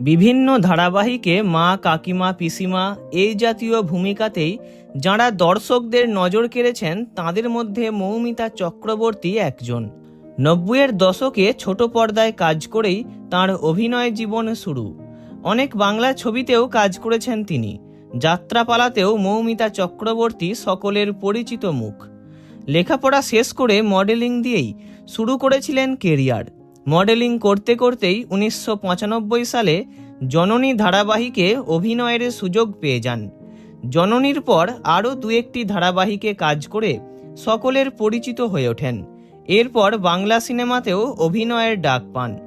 বিভিন্ন ধারাবাহিকে মা, কাকিমা, পিসিমা এই জাতীয় ভূমিকাতেই যাঁরা দর্শকদের নজর কেড়েছেন, তাদের মধ্যে মৌমিতা চক্রবর্তী একজন। নব্বইয়ের দশকে ছোট পর্দায় কাজ করেই তার অভিনয় জীবন শুরু। অনেক বাংলা ছবিতেও কাজ করেছেন তিনি। যাত্রাপালাতেও মৌমিতা চক্রবর্তী সকলের পরিচিত মুখ। লেখাপড়া শেষ করে মডেলিং দিয়েই শুরু করেছিলেন কেরিয়ার। মডেলিং করতে করতেই উনিশশো পঁচানব্বই সালে জননী ধারাবাহিকে অভিনয়ের সুযোগ পেয়ে যান। জননীর পর আরও দু একটি ধারাবাহিকে কাজ করে সকলের পরিচিত হয়ে ওঠেন। এরপর বাংলা সিনেমাতেও অভিনয়ের ডাক পান।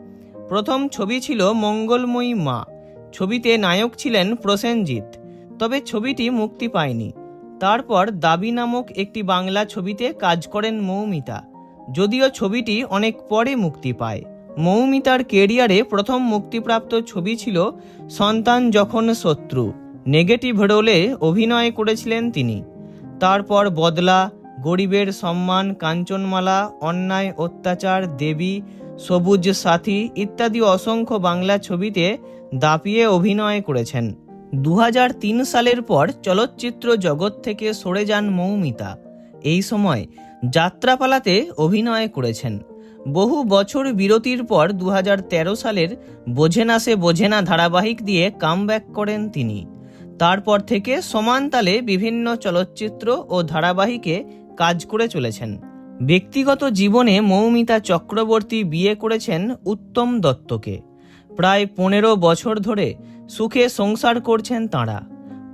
প্রথম ছবি ছিল মঙ্গলময়ী মা। ছবিতে নায়ক ছিলেন প্রসেনজিৎ। তবে ছবিটি মুক্তি পায়নি। তারপর দাবি নামক একটি বাংলা ছবিতে কাজ করেন মৌমিতা। যদিও ছবিটি অনেক পরে মুক্তি পায়। মৌমিতার কেরিয়ারে প্রথম মুক্তিপ্রাপ্ত ছবি ছিল সন্তান যখন শত্রু। নেগেটিভ রোলে অভিনয় করেছিলেন তিনি। তারপর বদলা, গরিবের সম্মান, কাঞ্চনমালা, অন্যায়, অত্যাচার, দেবী, সবুজ সাথী ইত্যাদি অসংখ্য বাংলা ছবিতে দাপিয়ে অভিনয় করেছেন। দু হাজার তিন সালের পর চলচ্চিত্র জগৎ থেকে সরে যান মৌমিতা। এই সময় যাত্রাপালাতে অভিনয় করেছেন। বহু বছর বিরতির পর দু হাজার তেরো সালের বোঝে না সে বোঝেনা ধারাবাহিক দিয়ে কামব্যাক করেন তিনি। তারপর থেকে সমান তালে বিভিন্ন চলচ্চিত্র ও ধারাবাহিকে কাজ করে চলেছেন। ব্যক্তিগত জীবনে মৌমিতা চক্রবর্তী বিয়ে করেছেন উত্তম দত্তকে। প্রায় পনেরো বছর ধরে সুখে সংসার করছেন তাঁরা।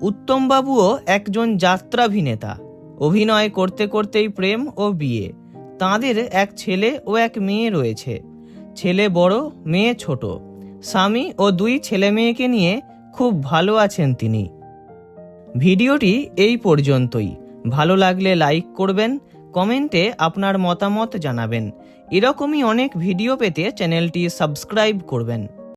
উত্তমবাবুও একজন যাত্রাভিনেতা। অভিনয় করতে করতেই প্রেম ও বিয়ে। তাঁদের এক ছেলে ও এক মেয়ে রয়েছে। ছেলে বড়, মেয়ে ছোট। স্বামী ও দুই ছেলে মেয়েকে নিয়ে খুব ভালো আছেন তিনি। ভিডিওটি এই পর্যন্তই। ভালো লাগলে লাইক করবেন, কমেন্টে আপনার মতামত জানাবেন। এরকমই অনেক ভিডিও পেতে চ্যানেলটি সাবস্ক্রাইব করবেন।